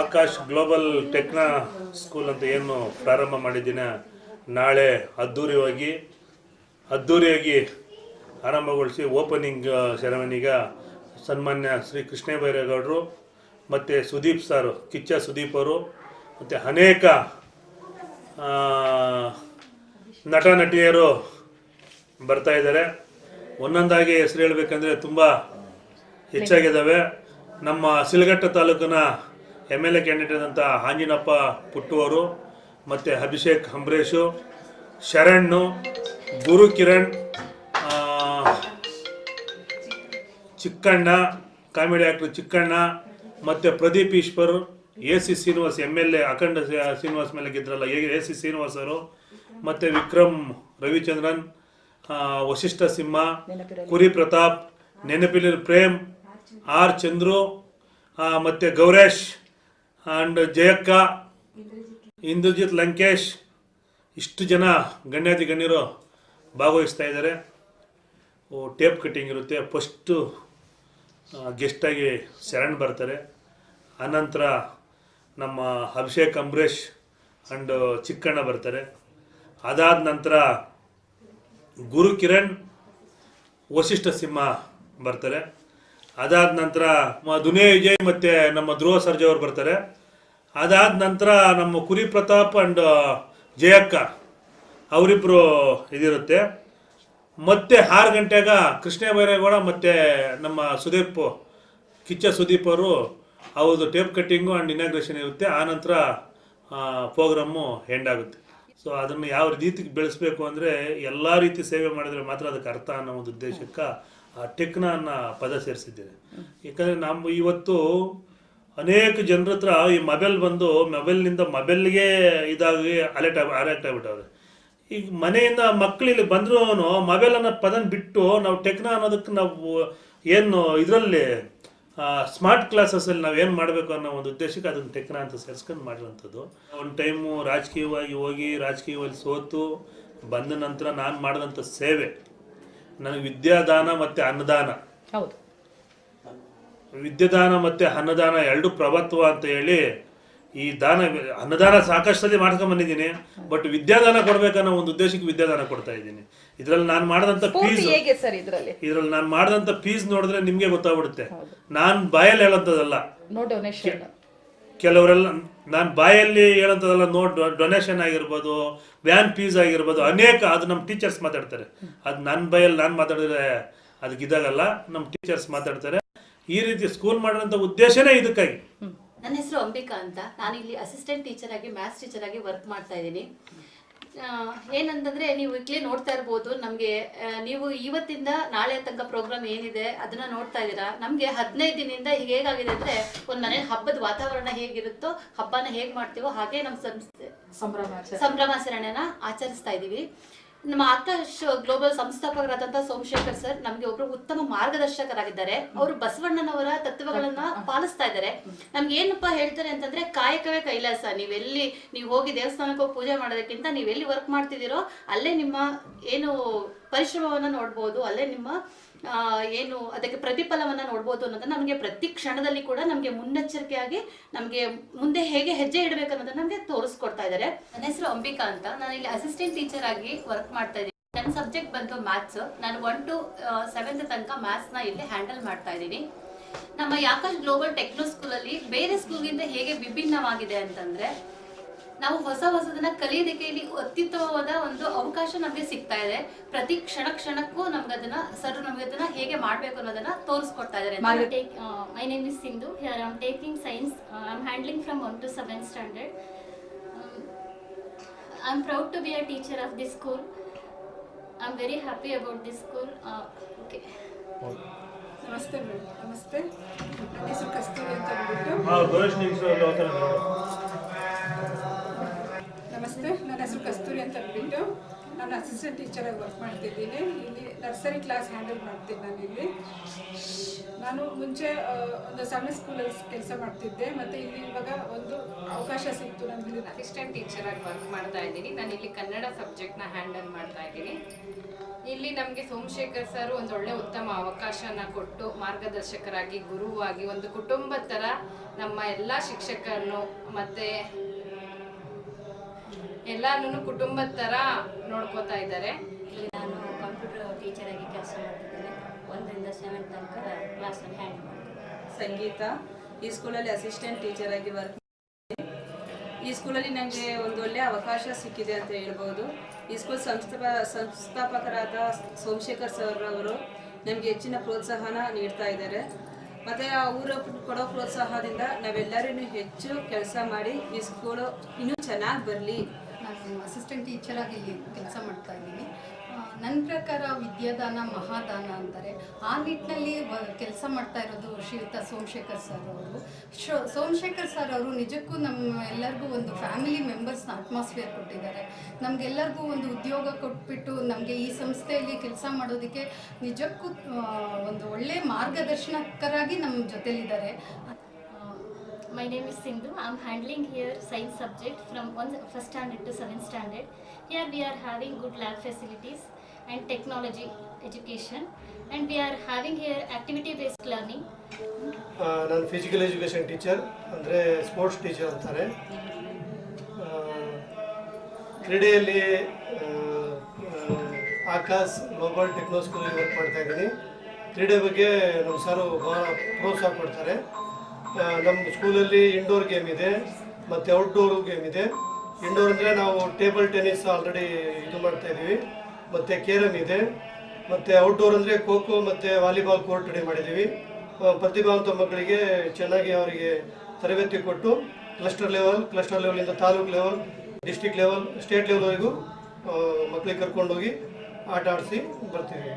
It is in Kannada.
ಆಕಾಶ್ ಗ್ಲೋಬಲ್ ಟೆಕ್ನಾ ಸ್ಕೂಲ್ ಅಂತ ಏನು ಪ್ರಾರಂಭ ಮಾಡಿದ್ದೀನ, ನಾಳೆ ಅದ್ಧೂರಿಯಾಗಿ ಅದ್ಧೂರಿಯಾಗಿ ಆರಂಭಗೊಳಿಸಿ ಓಪನಿಂಗ್ ಸೆರೆಮನಿಗ ಸನ್ಮಾನ್ಯ ಶ್ರೀ ಕೃಷ್ಣ ಬೈರೇಗೌಡರು ಮತ್ತು ಸುದೀಪ್ ಸರ್, ಕಿಚ್ಚ ಸುದೀಪ್ ಅವರು, ಮತ್ತು ಅನೇಕ ನಟ ನಟಿಯರು ಬರ್ತಾ ಇದ್ದಾರೆ. ಒಂದೊಂದಾಗಿ ಹೆಸರು ಹೇಳಬೇಕಂದ್ರೆ ತುಂಬ ಹೆಚ್ಚಾಗಿದ್ದಾವೆ. ನಮ್ಮ ಸಿಲಗಟ್ಟ ತಾಲೂಕಿನ ಎಂ ಎಲ್ ಎ ಕ್ಯಾಂಡಿಡೇಟ್ ಅಂತ ಆಂಜಿನಪ್ಪ ಪುಟ್ಟುವರು ಮತ್ತು ಅಭಿಷೇಕ್ ಅಂಬರೀಷು ಶರಣ್ಣು ಗುರು ಕಿರಣ್ ಚಿಕ್ಕಣ್ಣ ಕಾಮಿಡಿ ಆ್ಯಕ್ಟ್ರ್ ಚಿಕ್ಕಣ್ಣ ಮತ್ತು Pradeep Eshwar A C Srinivas M L A Akhanda Sri- Srinivas ಮೇಲೆ ಗೆದ್ರಲ್ಲ ಎ ಸಿ ಶ್ರೀನಿವಾಸ್ ಅವರು ಮತ್ತು ವಿಕ್ರಮ್ ರವಿಚಂದ್ರನ್ ವಶಿಷ್ಠ ಸಿಂಹ ಕುರಿ ಪ್ರತಾಪ್ ನೆನಪಿಲಿನ ಪ್ರೇಮ್ ಆರ್ ಚಂದ್ರು ಮತ್ತೆ ಗೌರೇಶ್ ಆ್ಯಂಡ್ ಜಯಕ್ಕ, ಇಂದ್ರಜಿತ್ ಲಂಕೇಶ್, ಇಷ್ಟು ಜನ ಗಣ್ಯಾತಿ ಗಣ್ಯರು ಭಾಗವಹಿಸ್ತಾ ಇದ್ದಾರೆ. ಟೇಪ್ ಕಟ್ಟಿಂಗ್ ಇರುತ್ತೆ. ಫಸ್ಟು ಗೆಸ್ಟಾಗಿ ಶರಣ್ ಬರ್ತಾರೆ. ಆನಂತರ ನಮ್ಮ ಅಭಿಷೇಕ್ ಅಂಬರೀಷ್ ಆ್ಯಂಡ್ ಚಿಕ್ಕಣ್ಣ ಬರ್ತಾರೆ. ಅದಾದ ನಂತರ ಗುರು ಕಿರಣ್ ವಶಿಷ್ಠ ಸಿಂಹ ಬರ್ತಾರೆ. ಅದಾದ ನಂತರ ದುನಿಯಾ ವಿಜಯ್ ಮತ್ತು ನಮ್ಮ ಧ್ರುವ ಸರ್ಜೆ ಅವರು ಬರ್ತಾರೆ. ಅದಾದ ನಂತರ ನಮ್ಮ ಕುರಿ ಪ್ರತಾಪ್ ಆ್ಯಂಡ್ ಜಯಕ್ಕ ಅವರಿಬ್ಬರು ಇದಿರುತ್ತೆ. ಮತ್ತೆ ಆರು ಗಂಟೆಗ ಕೃಷ್ಣ ಬೈರೇಗೌಡ ಮತ್ತು ನಮ್ಮ ಸುದೀಪ್, ಕಿಚ್ಚ ಸುದೀಪ್ ಅವರು ಅವ್ರದ್ದು ಟೇಪ್ ಕಟ್ಟಿಂಗು ಆ್ಯಂಡ್ ಇನಾಗ್ರೇಷನ್ ಇರುತ್ತೆ. ಆನಂತರ ಪ್ರೋಗ್ರಾಮು ಎಂಡ್ ಆಗುತ್ತೆ. ಸೊ ಅದನ್ನು ಯಾವ ರೀತಿ ಬೆಳೆಸಬೇಕು ಅಂದರೆ ಎಲ್ಲ ರೀತಿ ಸೇವೆ ಮಾಡಿದರೆ ಮಾತ್ರ ಅದಕ್ಕೆ ಅರ್ಥ ಅನ್ನೋ ಒಂದು ಉದ್ದೇಶಕ್ಕೆ ಟೆಕ್ನ ಅನ್ನೋ ಪದ ಸೇರಿಸಿದ್ದೇನೆ. ಯಾಕಂದರೆ ನಮ್ಮ ಇವತ್ತು ಅನೇಕ ಜನರ ಹತ್ರ ಈ ಮೊಬೈಲ್ ಬಂದು ಮೊಬೈಲ್ನಿಂದ ಮೊಬೈಲ್ಗೆ ಇದಾಗಿ ಅಲರ್ಟ್ ಆಗಿ ಅಲೆಕ್ಟ್ ಆಗಿಬಿಟ್ಟವ್ರೆ. ಈಗ ಮನೆಯಿಂದ ಮಕ್ಕಳು ಇಲ್ಲಿ ಬಂದರೂ ಮೊಬೈಲ್ ಅನ್ನೋ ಪದನ ಬಿಟ್ಟು ನಾವು ಟೆಕ್ನ ಅನ್ನೋದಕ್ಕೆ ನಾವು ಏನು ಇದರಲ್ಲಿ ಸ್ಮಾರ್ಟ್ ಕ್ಲಾಸಸ್ಸಲ್ಲಿ ನಾವು ಏನು ಮಾಡಬೇಕು ಅನ್ನೋ ಒಂದು ಉದ್ದೇಶಕ್ಕೆ ಅದನ್ನು ಟೆಕ್ನ ಅಂತ ಸೇರಿಸ್ಕೊಂಡು ಮಾಡಿರೋಂಥದ್ದು. ಒಂದು ಟೈಮು ರಾಜಕೀಯವಾಗಿ ಹೋಗಿ ರಾಜಕೀಯವಾಗಿ ಸೋತು ಬಂದ ನಂತರ ನಾನು ಮಾಡಿದಂಥ ಸೇವೆ. ನನಗೆ ವಿದ್ಯಾದಾನ ಮತ್ತು ಅನ್ನದಾನ. ಹೌದು. ವಿದ್ಯಾದಾನ ಮತ್ತು ಅನ್ನದಾನ ಎರಡು ಪ್ರಭತ್ವ ಅಂತ ಹೇಳಿ ಈ ದಾನ ಅನ್ನದಾನ ಸಾಕಷ್ಟಲ್ಲಿ ಮಾಡ್ಕೊಂಡ್ ಬಂದಿದ್ದೀನಿ. ಬಟ್ ವಿದ್ಯಾದಾನ ಕೊಡ್ಬೇಕನ್ನೋ ಒಂದು ಉದ್ದೇಶಕ್ಕೆ ವಿದ್ಯಾದಾನ ಕೊಡ್ತಾ ಇದ್ದೀನಿ. ಇದ್ರಲ್ಲಿ ನಾನು ಮಾಡಿದಂಥ ಪೂರ್ತಿ ಫೀಸ್ ಇದರಲ್ಲಿ? ನಾನು ಮಾಡಿದಂಥ ಫೀಸ್ ನೋಡಿದ್ರೆ ನಿಮಗೆ ಗೊತ್ತಾಗ್ಬಿಡುತ್ತೆ. ನಾನು ಬಾಯಲ್ಲಿ ಹೇಳಂತದಲ್ಲ ಕೆಲವರೆಲ್ಲ ನಾನು ಬಾಯಲ್ಲಿ ಏನಂತದಲ್ಲ ನೋ ಡೊನೇಷನ್ ಆಗಿರ್ಬೋದು ವ್ಯಾನ್ ಫೀಸ್ ಆಗಿರ್ಬೋದು, ಅನೇಕ ಅದು ನಮ್ಮ ಟೀಚರ್ಸ್ ಮಾತಾಡ್ತಾರೆ. ಅದು ನನ್ನ ಬಾಯಲ್ಲಿ ನಾನು ಮಾತಾಡಿದ್ರೆ ಅದಕ್ಕೆ ಇದಾಗಲ್ಲ ನಮ್ಮ ಟೀಚರ್ಸ್ ಮಾತಾಡ್ತಾರೆ. ಈ ರೀತಿ ಸ್ಕೂಲ್ ಮಾಡೋಂಥ ಉದ್ದೇಶನೇ ಇದಕ್ಕಾಗಿ. ನನ್ನ ಹೆಸರು ಅಂಬಿಕಾ ಅಂತ. ನಾನು ಇಲ್ಲಿ ಅಸಿಸ್ಟೆಂಟ್ ಟೀಚರ್ ಆಗಿ ಮ್ಯಾಥ್ಸ್ ಟೀಚರ್ ಆಗಿ ವರ್ಕ್ ಮಾಡ್ತಾ ಇದ್ದೀನಿ. ಏನಂತಂದ್ರೆ ನೀವು ಈಗಲೇ ನೋಡ್ತಾ ಇರ್ಬೋದು. ನಮಗೆ ನೀವು ಇವತ್ತಿಂದ ನಾಳೆ ತನಕ ಪ್ರೋಗ್ರಾಮ್ ಏನಿದೆ ಅದನ್ನ ನೋಡ್ತಾ ಇದ್ದೀರಾ. ನಮಗೆ ಹದಿನೈದು ದಿನದಿಂದ ಈಗ ಹೇಗಾಗಿದೆ ಅಂದ್ರೆ ಒಂದು ಮನೆ ಹಬ್ಬದ ವಾತಾವರಣ ಹೇಗಿರುತ್ತೋ ಹಬ್ಬನ ಹೇಗ್ ಮಾಡ್ತೀವೋ ಹಾಗೆ ನಮ್ ಸಂಸ್ಥೆ ಸಂಭ್ರಮಾಚರಣೆನ ಆಚರಿಸ್ತಾ ಇದೀವಿ ನಮ್ಮ ಆಕಾಶ್ ಗ್ಲೋಬಲ್ ಸಂಸ್ಥಾಪಕರಾದಂತಹ ಸೋಮಶೇಖರ್ ಸರ್ ನಮ್ಗೆ ಒಬ್ರು ಉತ್ತಮ ಮಾರ್ಗದರ್ಶಕರಾಗಿದ್ದಾರೆ. ಅವರು ಬಸವಣ್ಣನವರ ತತ್ವಗಳನ್ನ ಪಾಲಿಸ್ತಾ ಇದ್ದಾರೆ. ನಮ್ಗೆ ಏನಪ್ಪಾ ಹೇಳ್ತಾರೆ ಅಂತಂದ್ರೆ ಕಾಯಕವೇ ಕೈಲಾಸ. ನೀವೆಲ್ಲಿ ನೀವು ಹೋಗಿ ದೇವಸ್ಥಾನಕ್ಕೆ ಹೋಗಿ ಪೂಜೆ ಮಾಡೋದಕ್ಕಿಂತ ನೀವೆಲ್ಲಿ ವರ್ಕ್ ಮಾಡ್ತಿದ್ದೀರೋ ಅಲ್ಲೇ ನಿಮ್ಮ ಏನು ಪರಿಶ್ರಮವನ್ನ ನೋಡ್ಬೋದು ಅಲ್ಲೇ ನಿಮ್ಮ ಏನು, ಅದಕ್ಕೆ ಪ್ರತಿಫಲವನ್ನ ನೋಡ್ಬೋದು ಅನ್ನೋದನ್ನ ನಮಗೆ ಪ್ರತಿ ಕ್ಷಣದಲ್ಲಿ ಕೂಡ ನಮಗೆ ಮುನ್ನೆಚ್ಚರಿಕೆಯಾಗಿ ನಮಗೆ ಮುಂದೆ ಹೇಗೆ ಹೆಜ್ಜೆ ಇಡಬೇಕು ಅನ್ನೋದನ್ನ ನಮಗೆ ತೋರಿಸ್ಕೊಡ್ತಾ ಇದ್ದಾರೆ ನನ್ನ ಹೆಸರು ಅಂಬಿಕಾ ಅಂತ. ನಾನು ಇಲ್ಲಿ ಅಸಿಸ್ಟೆಂಟ್ ಟೀಚರ್ ಆಗಿ ವರ್ಕ್ ಮಾಡ್ತಾ ಇದ್ದೀನಿ. ನನ್ನ ಸಬ್ಜೆಕ್ಟ್ ಬಂದು ಮ್ಯಾಥ್ಸ್ ನಾನು ಒನ್ ಟು ಸೆವೆಂತ್ ತನಕ ಮ್ಯಾಥ್ಸ್ನ ಇಲ್ಲಿ ಹ್ಯಾಂಡಲ್ ಮಾಡ್ತಾ ಇದ್ದೀನಿ. ನಮ್ಮ ಯಾಕಾಶ್ ಗ್ಲೋಬಲ್ ಟೆಕ್ನೋ ಸ್ಕೂಲಲ್ಲಿ ಬೇರೆ ಸ್ಕೂಲ್ಗಿಂತ ಹೇಗೆ ವಿಭಿನ್ನವಾಗಿದೆ ಅಂತಂದ್ರೆ ನಾವು ಹೊಸ ಹೊಸದನ್ನ ಕಲಿಯೋದಕ್ಕೆ ಇಲ್ಲಿ ಅತ್ಯುತ್ತಮವಾದ ಒಂದು ಅವಕಾಶ ನಮಗೆ ಸಿಗ್ತಾ ಇದೆ. ಪ್ರತಿ ಕ್ಷಣ ಕ್ಷಣಕ್ಕೂ ನಮ್ಗೆ ಅದನ್ನ ಸರ್ ನಮ್ಗೆ ಅದನ್ನ ಹೇಗೆ ಮಾಡ್ಬೇಕು ಅನ್ನೋದನ್ನ ತೋರಿಸ್ಕೊಡ್ತಾ ಇದಾರೆ my name is Sindhu here I am taking science I am handling from one to seven standard I am proud to be a teacher of this school I am very happy about this school ನಮಸ್ತೆ ಮೇಡಮ್ ನಮಸ್ತೆ. ಕಸ್ತೂರಿ ಅಂತ ಹೇಳ್ಬಿಟ್ಟು. ಅಂತ ಅಂದ್ಬಿಟ್ಟು ನಾನು ಅಸಿಸ್ಟೆಂಟ್ ಟೀಚರಾಗಿ ವರ್ಕ್ ಮಾಡ್ತಿದ್ದೀನಿ. ಇಲ್ಲಿ ನರ್ಸರಿ ಕ್ಲಾಸ್ ಹ್ಯಾಂಡಲ್ ಮಾಡ್ತೀನಿ ನಾನು ಇಲ್ಲಿ. ನಾನು ಮುಂಚೆ ಒಂದು ಸಣ್ಣ ಸ್ಕೂಲಲ್ಲಿ ಕೆಲಸ ಮಾಡ್ತಿದ್ದೆ. ಮತ್ತು ಇಲ್ಲಿ ಇವಾಗ ಒಂದು ಅವಕಾಶ ಸಿಕ್ತು ನನಗೆ. ಇಲ್ಲಿ ಅಸಿಸ್ಟೆಂಟ್ ಟೀಚರಾಗಿ ವರ್ಕ್ ಮಾಡ್ತಾ ಇದ್ದೀನಿ. ನಾನು ಇಲ್ಲಿ ಕನ್ನಡ ಸಬ್ಜೆಕ್ಟ್ನ ಹ್ಯಾಂಡಲ್ ಮಾಡ್ತಾ ಇದ್ದೀನಿ. ಇಲ್ಲಿ ನಮಗೆ ಸೋಮಶೇಖರ್ ಸರ್ ಒಂದು ಒಳ್ಳೆ ಉತ್ತಮ ಅವಕಾಶನ ಕೊಟ್ಟು, ಮಾರ್ಗದರ್ಶಕರಾಗಿ, ಗುರುವಾಗಿ, ಒಂದು ಕುಟುಂಬದ ಥರ ನಮ್ಮ ಎಲ್ಲ ಶಿಕ್ಷಕರನ್ನು ಮತ್ತೆ ಎಲ್ಲಾನು ಕುಟುಂಬದ ಥರ ನೋಡ್ಕೋತಾ ಇದ್ದಾರೆ. ನಾನು ಕಂಪ್ಯೂಟರ್ ಟೀಚರ್ ಆಗಿ ಕೆಲಸ ಮಾಡ್ತಿದ್ದೇನೆ. ಒಂದರಿಂದ ಸೆವೆಂತ್ ತನಕ ಕ್ಲಾಸಲ್ಲಿ ಹ್ಯಾಂಡ್ ಸಂಗೀತ ಈ ಸ್ಕೂಲಲ್ಲಿ ಅಸಿಸ್ಟೆಂಟ್ ಟೀಚರ್ ಆಗಿ ವರ್ಕ್ ಈ ಸ್ಕೂಲಲ್ಲಿ ನನಗೆ ಒಂದು ಒಳ್ಳೆ ಅವಕಾಶ ಸಿಕ್ಕಿದೆ ಅಂತ ಹೇಳ್ಬೋದು. ಈ ಸ್ಕೂಲ್ ಸಂಸ್ಥಾಪ ಸಂಸ್ಥಾಪಕರಾದ ಸೋಮಶೇಖರ್ ಸರ್ ಅವರು ನಮಗೆ ಹೆಚ್ಚಿನ ಪ್ರೋತ್ಸಾಹನ ನೀಡ್ತಾ ಇದ್ದಾರೆ. ಮತ್ತು ಅವರು ಕೊಡೋ ಪ್ರೋತ್ಸಾಹದಿಂದ ನಾವೆಲ್ಲರೂ ಹೆಚ್ಚು ಕೆಲಸ ಮಾಡಿ ಈ ಸ್ಕೂಲು ಇನ್ನೂ ಚೆನ್ನಾಗಿ ಬರಲಿ. ಅಸಿಸ್ಟೆಂಟ್ ಟೀಚರ್ ಆಗಿ ಕೆಲಸ ಮಾಡ್ತಾ ಇದ್ದೀನಿ. ನನ್ನ ಪ್ರಕಾರ ವಿದ್ಯಾದಾನ ಮಹಾದಾನ ಅಂತಾರೆ. ಆ ನಿಟ್ಟಿನಲ್ಲಿ ಕೆಲಸ ಮಾಡ್ತಾ ಇರೋದು ಶ್ರೀಯುತ ಸೋಮಶೇಖರ್ ಸರ್ ಅವರು. ಸೋಮಶೇಖರ್ ಸರ್ ಅವರು ನಿಜಕ್ಕೂ ನಮ್ಮ ಎಲ್ಲರಿಗೂ ಒಂದು ಫ್ಯಾಮಿಲಿ ಮೆಂಬರ್ಸ್ನ ಅಟ್ಮಾಸ್ಫಿಯರ್ ಕೊಟ್ಟಿದ್ದಾರೆ. ನಮಗೆಲ್ಲರಿಗೂ ಒಂದು ಉದ್ಯೋಗ ಕೊಟ್ಬಿಟ್ಟು ನಮಗೆ ಈ ಸಂಸ್ಥೆಯಲ್ಲಿ ಕೆಲಸ ಮಾಡೋದಕ್ಕೆ ನಿಜಕ್ಕೂ ಒಂದು ಒಳ್ಳೆಯ ಮಾರ್ಗದರ್ಶನಕರಾಗಿ ನಮ್ಮ ಜೊತೆಲಿದ್ದಾರೆ. My name is Sindhu. I'm handling here science subject from one first standard to seventh standard. Here we are having good lab facilities and technology education, and we are having here activity-based learning. Uh, ನಾನು ಫಿಸಿಕಲ್ ಎಜುಕೇಷನ್ ಟೀಚರ್ ಅಂದರೆ ಸ್ಪೋರ್ಟ್ಸ್ ಟೀಚರ್ ಅಂತಾರೆ ಕ್ರೀಡೆಯಲ್ಲಿ ಆಕಾಶ್ ಗ್ಲೋಬಲ್ ಟೆಕ್ನೋ ಸ್ಕೂಲಲ್ಲಿ ವರ್ಕ್ ಮಾಡ್ತಾ ಇದ್ದೀನಿ ಕ್ರೀಡೆ ಬಗ್ಗೆ ನಮ್ಮ ಸರು ಬಹಳ ಪ್ರೋತ್ಸಾಹ ಕೊಡ್ತಾರೆ ನಮ್ಮ ಸ್ಕೂಲಲ್ಲಿ ಇಂಡೋರ್ ಗೇಮ್ ಇದೆ, ಮತ್ತು ಔಟ್ಡೋರ್ ಗೇಮ್ ಇದೆ. ಇಂಡೋರ್ ಅಂದರೆ ನಾವು ಟೇಬಲ್ ಟೆನ್ನಿಸ್ ಆಲ್ರೆಡಿ ಇದು ಮಾಡ್ತಾ ಇದ್ದೀವಿ. ಮತ್ತು ಕೇರಮ್ ಇದೆ. ಮತ್ತು ಔಟ್ಡೋರ್ ಅಂದರೆ ಖೋ ಖೋ ಮತ್ತು ವಾಲಿಬಾಲ್ ಕೋರ್ಟ್ ರೆಡಿ ಮಾಡಿದ್ದೀವಿ. ಪ್ರತಿಭಾವಂತ ಮಕ್ಕಳಿಗೆ ಚೆನ್ನಾಗಿ ಅವರಿಗೆ ತರಬೇತಿ ಕೊಟ್ಟು cluster level cluster ಲೆವೆಲಿಂದ taluk level district level state ಲೆವೆಲ್ವರೆಗೂ ಮಕ್ಕಳಿಗೆ ಕರ್ಕೊಂಡೋಗಿ ಆಟ ಆಡಿಸಿ ಬರ್ತೀವಿ.